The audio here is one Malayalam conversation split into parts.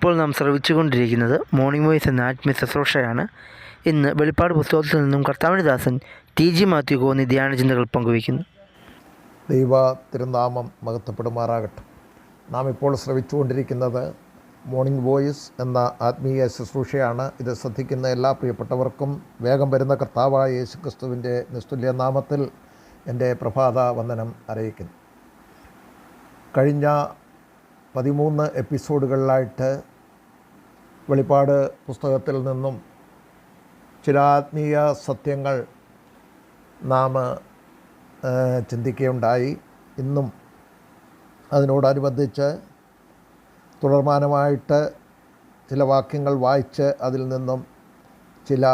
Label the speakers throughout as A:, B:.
A: ഇപ്പോൾ നാം ശ്രവിച്ചുകൊണ്ടിരിക്കുന്നത് മോർണിംഗ് വോയിസ് എന്ന ആത്മീയ ശുശ്രൂഷയാണ്. ഇന്ന് വെളിപ്പാട് പുസ്തകത്തിൽ നിന്നും കർത്താവിനിദാസൻ ദാസൻ ടി ജി മാത്യു കോന്നി ധ്യാനചിന്തകൾ പങ്കുവയ്ക്കുന്നു.
B: ദൈവ തിരുനാമം മഹത്വപ്പെടുമാറാകട്ടെ. നാം ഇപ്പോൾ ശ്രവിച്ചുകൊണ്ടിരിക്കുന്നത് മോർണിംഗ് വോയിസ് എന്ന ആത്മീയ ശുശ്രൂഷയാണ്. ഇത് ശ്രദ്ധിക്കുന്ന എല്ലാ പ്രിയപ്പെട്ടവർക്കും വേഗം വരുന്ന കർത്താവായ യേശു ക്രിസ്തുവിന്റെ നിസ്തുല്യ നാമത്തിൽ എന്റെ പ്രഭാത വന്ദനം അറിയിക്കുന്നു. കഴിഞ്ഞ പതിമൂന്ന് എപ്പിസോഡുകളിലായിട്ട് വെളിപ്പാട് പുസ്തകത്തിൽ നിന്നും ചില ആത്മീയ സത്യങ്ങൾ നാം ചിന്തിക്കുകയുണ്ടായി. ഇന്നും അതിനോടനുബന്ധിച്ച് തുടർമാനമായിട്ട് ചില വാക്യങ്ങൾ വായിച്ച് അതിൽ നിന്നും ചില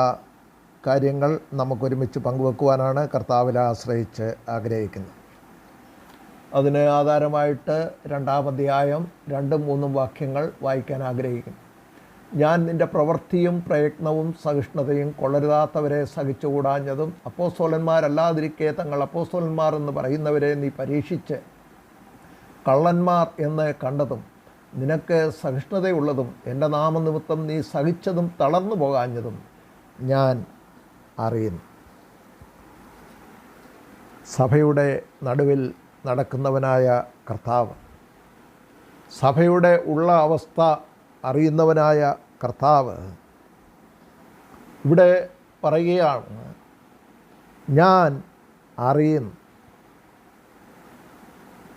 B: കാര്യങ്ങൾ നമുക്കൊരുമിച്ച് പങ്കുവെക്കുവാനാണ് കർത്താവിനെ ആശ്രയിച്ച് ആഗ്രഹിക്കുന്നത്. അതിന് ആധാരമായിട്ട് രണ്ടാം അധ്യായം രണ്ടും മൂന്നും വാക്യങ്ങൾ വായിക്കാൻ ആഗ്രഹിക്കുന്നു. ഞാൻ നിന്റെ പ്രവൃത്തിയും പ്രയത്നവും സഹിഷ്ണുതയും കൊള്ളരുതാത്തവരെ സഹിച്ചുകൂടാഞ്ഞതും അപ്പോസ്തോലന്മാരല്ലാതിരിക്കെ തങ്ങൾ അപ്പോസ്തോലന്മാർ എന്ന് പറയുന്നവരെ നീ പരീക്ഷിച്ച് കള്ളന്മാർ എന്ന് കണ്ടതും നിനക്ക് സഹിഷ്ണുതയുള്ളതും എന്റെ നാമനിമിത്തം നീ സഹിച്ചതും തളർന്നു പോകാഞ്ഞതും ഞാൻ അറിയുന്നു. സഭയുടെ നടുവിൽ നടക്കുന്നവനായ കർത്താവ്. സഭയുടെ ഉള്ള അവസ്ഥ അറിയുന്നവനായ കർത്താവ് ഇവിടെ പറയുകയാണ് ഞാൻ അറിയുന്നു.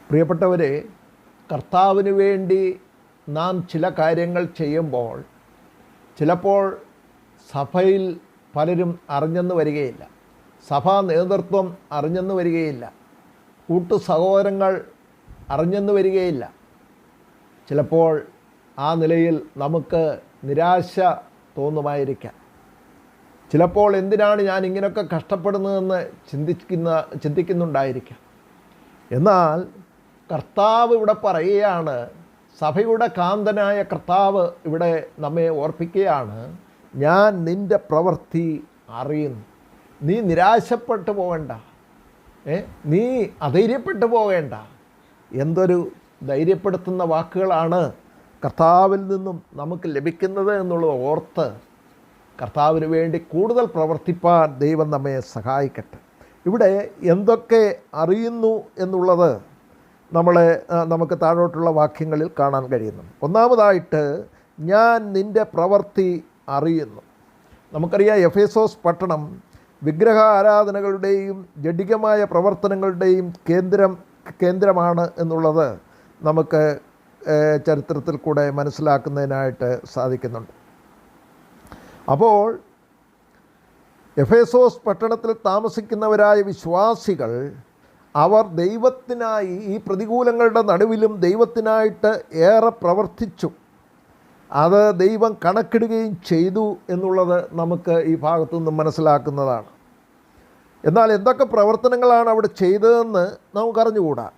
B: പ്രിയപ്പെട്ടവരെ കർത്താവിന് വേണ്ടി നാം ചില കാര്യങ്ങൾ ചെയ്യുമ്പോൾ ചിലപ്പോൾ സഭയിൽ പലരും അറിഞ്ഞെന്ന് വരികയില്ല. സഭാ നേതൃത്വം അറിഞ്ഞെന്ന് വരികയില്ല. കൂട്ടു സഹോദരങ്ങൾ അറിഞ്ഞെന്ന് വരികയില്ല. ചിലപ്പോൾ ആ നിലയിൽ നമുക്ക് നിരാശ തോന്നുമായിരിക്കാം. ചിലപ്പോൾ എന്തിനാണ് ഞാൻ ഇങ്ങനെയൊക്കെ കഷ്ടപ്പെടുന്നതെന്ന് ചിന്തിക്കുന്ന ചിന്തിക്കുന്നുണ്ടായിരിക്കാം. എന്നാൽ കർത്താവ് ഇവിടെ പറയുകയാണ് സഭയുടെ കാന്തനായ കർത്താവ് ഇവിടെ നമ്മെ ഓർപ്പിക്കുകയാണ് ഞാൻ നിന്റെ പ്രവൃത്തി അറിയുന്നു. നീ നിരാശപ്പെട്ടു പോകണ്ട. നീ അധൈര്യപ്പെട്ടു പോകേണ്ട എന്തൊരു ധൈര്യപ്പെടുത്തുന്ന വാക്കുകളാണ് കർത്താവിൽ നിന്നും നമുക്ക് ലഭിക്കുന്നത് എന്നുള്ളത് ഓർത്ത് കർത്താവിന് വേണ്ടി കൂടുതൽ പ്രവർത്തിപ്പാൻ ദൈവം നമ്മെ സഹായിക്കട്ടെ. ഇവിടെ എന്തൊക്കെ അറിയുന്നു എന്നുള്ളത് നമ്മളെ നമുക്ക് താഴോട്ടുള്ള വാക്യങ്ങളിൽ കാണാൻ കഴിയുന്നു ഒന്നാമതായിട്ട് ഞാൻ നിന്റെ പ്രവൃത്തി അറിയുന്നു. നമുക്കറിയാം എഫേസോസ് പട്ടണം വിഗ്രഹ ആരാധനകളുടെയും ജഡികമായ പ്രവർത്തനങ്ങളുടെയും കേന്ദ്രം കേന്ദ്രമാണ് എന്നുള്ളത് നമുക്ക് ചരിത്രത്തിൽ കൂടെ മനസ്സിലാക്കുന്നതിനായിട്ട് സാധിക്കുന്നുണ്ട്. അപ്പോൾ എഫേസോസ് പട്ടണത്തിൽ താമസിക്കുന്നവരായ വിശ്വാസികൾ അവർ ദൈവത്തിനായി ഈ പ്രതികൂലങ്ങളുടെ നടുവിലും ദൈവത്തിനായിട്ട് ഏറെ പ്രവർത്തിച്ചു. അത് ദൈവം കണക്കിടുകയും ചെയ്തു എന്നുള്ളത് നമുക്ക് ഈ ഭാഗത്തു നിന്നും മനസ്സിലാക്കുന്നതാണ്. എന്നാൽ എന്തൊക്കെ പ്രവർത്തനങ്ങളാണ് അവിടെ ചെയ്തതെന്ന് നമുക്കറിഞ്ഞുകൂടാ.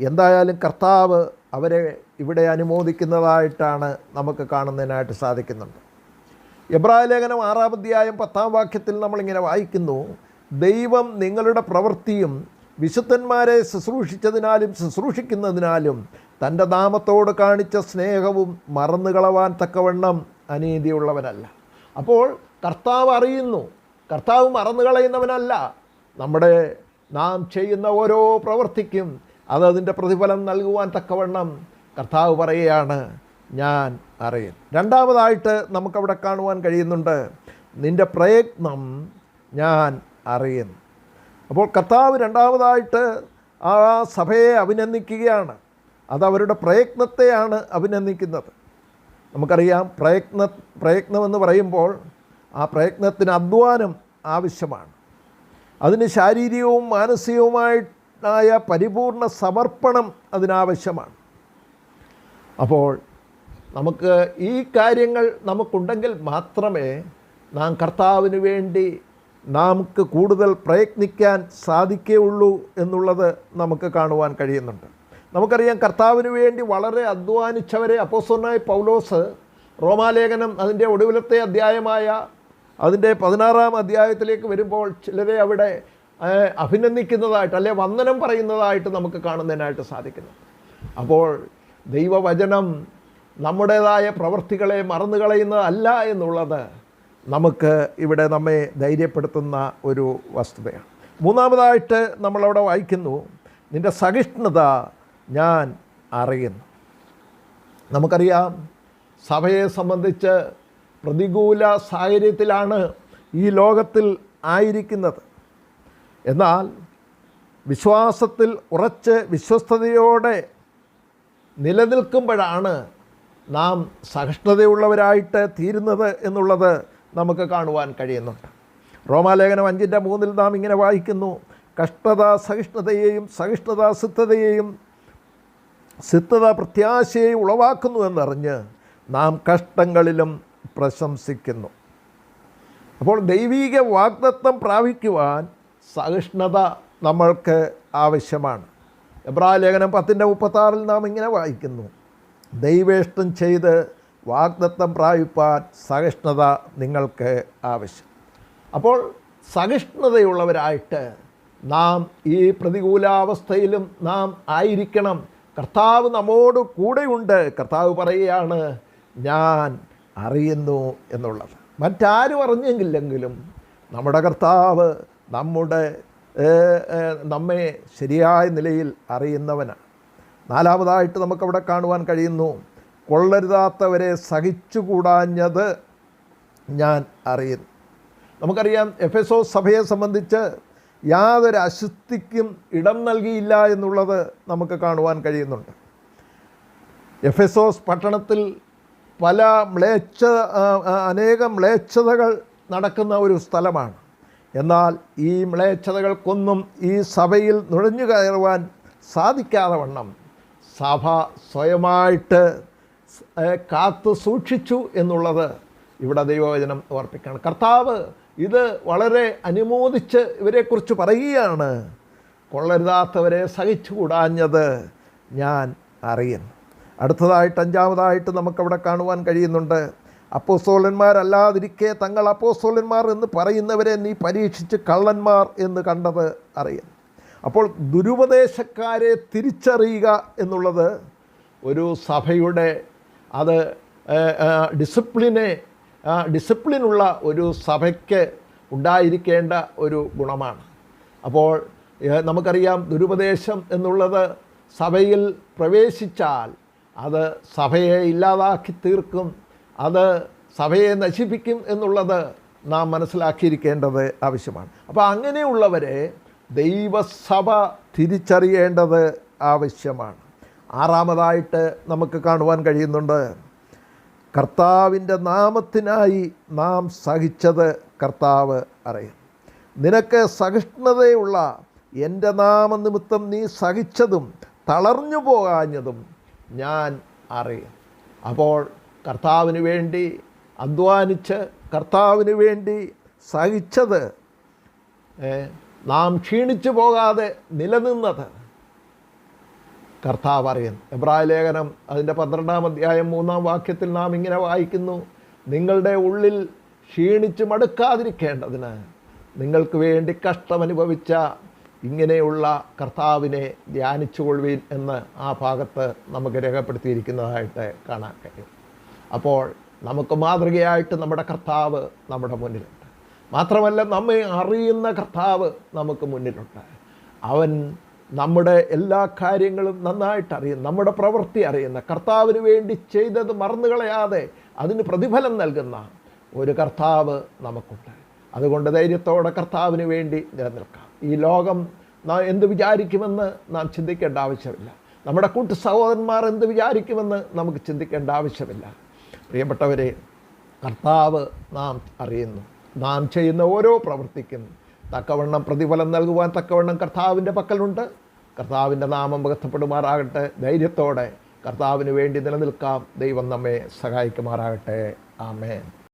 B: എന്തായാലും കർത്താവ് അവരെ ഇവിടെ അനുമോദിക്കുന്നതായിട്ടാണ് നമുക്ക് കാണുന്നതിനായിട്ട് സാധിക്കുന്നുണ്ട്. എബ്രായ ലേഖനം ആറാം അധ്യായം പത്താം വാക്യത്തിൽ നമ്മളിങ്ങനെ വായിക്കുന്നു ദൈവം നിങ്ങളുടെ പ്രവൃത്തിയും വിശുദ്ധന്മാരെ ശുശ്രൂഷിച്ചതിനാലും ശുശ്രൂഷിക്കുന്നതിനാലും തന്റെ നാമത്തോട് കാണിച്ച സ്നേഹവും മറന്നുകളവാൻ തക്കവണ്ണം അനീതിയുള്ളവനല്ല. അപ്പോൾ കർത്താവ് അറിയുന്നു കർത്താവ് മറന്നുകളയുന്നവനല്ല നമ്മുടെ നാം ചെയ്യുന്ന ഓരോ പ്രവൃത്തിക്കും അത് അതിന്റെ പ്രതിഫലം നൽകുവാൻ തക്കവണ്ണം കർത്താവ് പറയുകയാണ് ഞാൻ അറിയും. രണ്ടാമതായിട്ട് നമുക്കവിടെ കാണുവാൻ കഴിയുന്നുണ്ട് നിന്റെ പ്രയത്നം ഞാൻ അറിയുന്നു അപ്പോൾ കർത്താവ് രണ്ടാമതായിട്ട് ആ സഭയെ അഭിനന്ദിക്കുകയാണ്. അത് അവരുടെ പ്രയത്നത്തെയാണ് അഭിനന്ദിക്കുന്നത്. നമുക്കറിയാം പ്രയത്ന പ്രയത്നമെന്ന് പറയുമ്പോൾ ആ പ്രയത്നത്തിന് അധ്വാനം ആവശ്യമാണ്. അതിന് ശാരീരികവും മാനസികവുമായിട്ടായ പരിപൂർണ സമർപ്പണം അതിനാവശ്യമാണ്. അപ്പോൾ നമുക്ക് ഈ കാര്യങ്ങൾ നമുക്കുണ്ടെങ്കിൽ മാത്രമേ നാം കർത്താവിന് വേണ്ടി നമുക്ക് കൂടുതൽ പ്രയത്നിക്കാൻ സാധിക്കുകയുള്ളൂ എന്നുള്ളത് നമുക്ക് കാണുവാൻ കഴിയുന്നുണ്ട്. നമുക്കറിയാം കർത്താവിന് വേണ്ടി വളരെ അധ്വാനിച്ചവരെ അപ്പോസ്വർണായ പൗലോസ് റോമാലേഖനം അതിന്റെ ഒടുവിലത്തെ അധ്യായമായ അതിന്റെ പതിനാറാം അധ്യായത്തിലേക്ക് വരുമ്പോൾ ചിലരെ അവിടെ അഭിനന്ദിക്കുന്നതായിട്ട് അല്ലെ വന്ദനം പറയുന്നതായിട്ട് നമുക്ക് കാണുന്നതിനായിട്ട് സാധിക്കുന്നു. അപ്പോൾ ദൈവവചനം നമ്മുടേതായ പ്രവൃത്തികളെ മറന്നു കളയുന്നതല്ല എന്നുള്ളത് നമുക്ക് ഇവിടെ നമ്മെ ധൈര്യപ്പെടുത്തുന്ന ഒരു വസ്തുതയാണ്. മൂന്നാമതായിട്ട് നമ്മളവിടെ വായിക്കുന്നു നിന്റെ സഹിഷ്ണുത ഞാൻ അറിയുന്നു. നമുക്കറിയാം സഭയെ സംബന്ധിച്ച് പ്രതികൂല സാഹചര്യത്തിലാണ് ഈ ലോകത്തിൽ ആയിരിക്കുന്നത്. എന്നാൽ വിശ്വാസത്തിൽ ഉറച്ച് വിശ്വസ്തയോടെ നിലനിൽക്കുമ്പോഴാണ് നാം സഹിഷ്ണുതയുള്ളവരായിട്ട് തീരുന്നത് എന്നുള്ളത് നമുക്ക് കാണുവാൻ കഴിയുന്നുണ്ട് റോമാലേഖനം അഞ്ചിന്റെ മൂന്നിൽ നാം ഇങ്ങനെ വായിക്കുന്നു കഷ്ടത സഹിഷ്ണുതയെയും സഹിഷ്ണുത സിദ്ധതയെയും സിദ്ധത പ്രത്യാശയെ ഉളവാക്കുന്നു എന്നറിഞ്ഞ് നാം കഷ്ടങ്ങളിലും പ്രശംസിക്കുന്നു. അപ്പോൾ ദൈവീക വാഗ്ദത്വം പ്രാപിക്കുവാൻ സഹിഷ്ണുത നമ്മൾക്ക് ആവശ്യമാണ്. എബ്രാ ലേഖനം പത്തിന്റെ മുപ്പത്താറിൽ നാം ഇങ്ങനെ വായിക്കുന്നു. ദൈവേഷ്ടം ചെയ്ത് വാഗ്ദത്തം പ്രാപിപ്പാൻ സഹിഷ്ണുത നിങ്ങൾക്ക് ആവശ്യം. അപ്പോൾ സഹിഷ്ണുതയുള്ളവരായിട്ട് നാം ഈ പ്രതികൂലാവസ്ഥയിലും നാം ആയിരിക്കണം. കർത്താവ് നമ്മോട് കൂടെയുണ്ട്. കർത്താവ് പറയുകയാണ് ഞാൻ അറിയുന്നു എന്നുള്ളത്. മറ്റാരും അറിഞ്ഞെങ്കിലെങ്കിലും നമ്മുടെ കർത്താവ് നമ്മുടെ നമ്മെ ശരിയായ നിലയിൽ അറിയുന്നവനാണ്. നാലാമതായിട്ട് നമുക്കവിടെ കാണുവാൻ കഴിയുന്നു കൊള്ളരുതാത്തവരെ സഹിച്ചുകൂടാഞ്ഞത് ഞാൻ അറിയുന്നു. നമുക്കറിയാം എഫ് എസ് സഭയെ സംബന്ധിച്ച് യാതൊരു അശുദ്ധിക്കും ഇടം നൽകിയില്ല എന്നുള്ളത് നമുക്ക് കാണുവാൻ കഴിയുന്നുണ്ട്. എഫ് എസ് ഓസ് പട്ടണത്തിൽ പല മ്ലേച്ഛ അനേകം മ്ലേച്ഛതകൾ നടക്കുന്ന ഒരു സ്ഥലമാണ്. എന്നാൽ ഈ മ്ലേച്ഛതകൾക്കൊന്നും ഈ സഭയിൽ നുഴഞ്ഞു കയറുവാൻ സാധിക്കാതെ വണ്ണം സഭ സ്വയമായിട്ട് കാത്തു സൂക്ഷിച്ചു എന്നുള്ളത് ഇവിടെ ദൈവവചനം ഓർപ്പിക്കുകയാണ്. കർത്താവ് ഇത് വളരെ അനുമോദിച്ച് ഇവരെക്കുറിച്ച് പറയുകയാണ്. കൊള്ളരുതാത്തവരെ സഹിച്ചു സഹിച്ചുകൂടാഞ്ഞത് ഞാൻ അറിയുന്നു അടുത്തതായിട്ട് അഞ്ചാമതായിട്ട് നമുക്കവിടെ കാണുവാൻ കഴിയുന്നുണ്ട്. അപ്പോസ്തോലന്മാരല്ലാതിരിക്കെ തങ്ങൾ അപ്പോസ്തോലന്മാർ എന്ന് പറയുന്നവരെ നീ പരീക്ഷിച്ച് കള്ളന്മാർ എന്ന് കണ്ടത് അറിയുന്നു അപ്പോൾ ദുരുപദേശക്കാരെ തിരിച്ചറിയുക എന്നുള്ളത് ഒരു സഭയുടെ അത് ഡിസിപ്ലിനെ ഡിസിപ്ലിനുള്ള ഒരു സഭയ്ക്ക് ഉണ്ടായിരിക്കേണ്ട ഒരു ഗുണമാണ്. അപ്പോൾ നമുക്കറിയാം ദുരുപദേശം എന്നുള്ളത് സഭയിൽ പ്രവേശിച്ചാൽ അത് സഭയെ ഇല്ലാതാക്കി തീർക്കും. അത് സഭയെ നശിപ്പിക്കും എന്നുള്ളത് നാം മനസ്സിലാക്കിയിരിക്കേണ്ടത് ആവശ്യമാണ്. അപ്പോൾ അങ്ങനെയുള്ളവരെ ദൈവസഭ തിരിച്ചറിയേണ്ടത് ആവശ്യമാണ്. ആറാമതായിട്ട് നമുക്ക് കാണുവാൻ കഴിയുന്നുണ്ട്. കർത്താവിന്റെ നാമത്തിനായി നാം സഹിച്ചത് കർത്താവ് അറിയും. നിനക്ക് സഹിഷ്ണുതയുള്ള എന്റെ നാമനിമിത്തം നീ സഹിച്ചതും തളർന്നു പോകാഞ്ഞതും ഞാൻ അറിയും. അപ്പോൾ കർത്താവിന് വേണ്ടി അധ്വാനിച്ച് കർത്താവിന് വേണ്ടി സഹിച്ചത് നാം ക്ഷീണിച്ചു പോകാതെ നിലനിന്നത് കർത്താവ് അറിയുന്നു. എബ്രായ ലേഖനം അതിന്റെ പന്ത്രണ്ടാം അധ്യായം മൂന്നാം വാക്യത്തിൽ നാം ഇങ്ങനെ വായിക്കുന്നു. നിങ്ങളുടെ ഉള്ളിൽ ക്ഷീണിച്ച് മടുക്കാതിരിക്കേണ്ടതിന് നിങ്ങൾക്ക് വേണ്ടി കഷ്ടമനുഭവിച്ച ഇങ്ങനെയുള്ള കർത്താവിനെ ധ്യാനിച്ചു കൊള്ളുവീൻ എന്ന് ആ ഭാഗത്ത് നമുക്ക് രേഖപ്പെടുത്തിയിരിക്കുന്നതായിട്ട് കാണാൻ കഴിയും. അപ്പോൾ നമുക്ക് മാതൃകയായിട്ട് നമ്മുടെ കർത്താവ് നമ്മുടെ മുന്നിലുണ്ട്. മാത്രമല്ല നമ്മെ അറിയുന്ന കർത്താവ് നമുക്ക് മുന്നിലുണ്ട്. അവൻ നമ്മുടെ എല്ലാ കാര്യങ്ങളും നന്നായിട്ട് അറിയുന്ന നമ്മുടെ പ്രവൃത്തി അറിയുന്ന കർത്താവിന് വേണ്ടി ചെയ്തത് മറന്നുകളയാതെ അതിന് പ്രതിഫലം നൽകുന്ന ഒരു കർത്താവ് നമുക്കുണ്ട്. അതുകൊണ്ട് ധൈര്യത്തോടെ കർത്താവിന് വേണ്ടി നിലനിൽക്കാം. ഈ ലോകം നാം എന്ത് വിചാരിക്കുമെന്ന് നാം ചിന്തിക്കേണ്ട ആവശ്യമില്ല. നമ്മുടെ കൂട്ടു സഹോദരന്മാർ എന്ത് വിചാരിക്കുമെന്ന് നമുക്ക് ചിന്തിക്കേണ്ട ആവശ്യമില്ല. പ്രിയപ്പെട്ടവരെ കർത്താവ് നാം അറിയുന്നു. നാം ചെയ്യുന്ന ഓരോ പ്രവൃത്തിക്കും തക്കവണ്ണം പ്രതിഫലം നൽകുവാൻ തക്കവണ്ണം കർത്താവിന്റെ പക്കലുണ്ട്. കർത്താവിന്റെ നാമം ബന്ധപ്പെടുമാറാകട്ടെ ധൈര്യത്തോടെ കർത്താവിന് വേണ്ടി നിലനിൽക്കാം. ദൈവം നമ്മെ സഹായിക്കുമാറാകട്ടെ. ആമേൻ.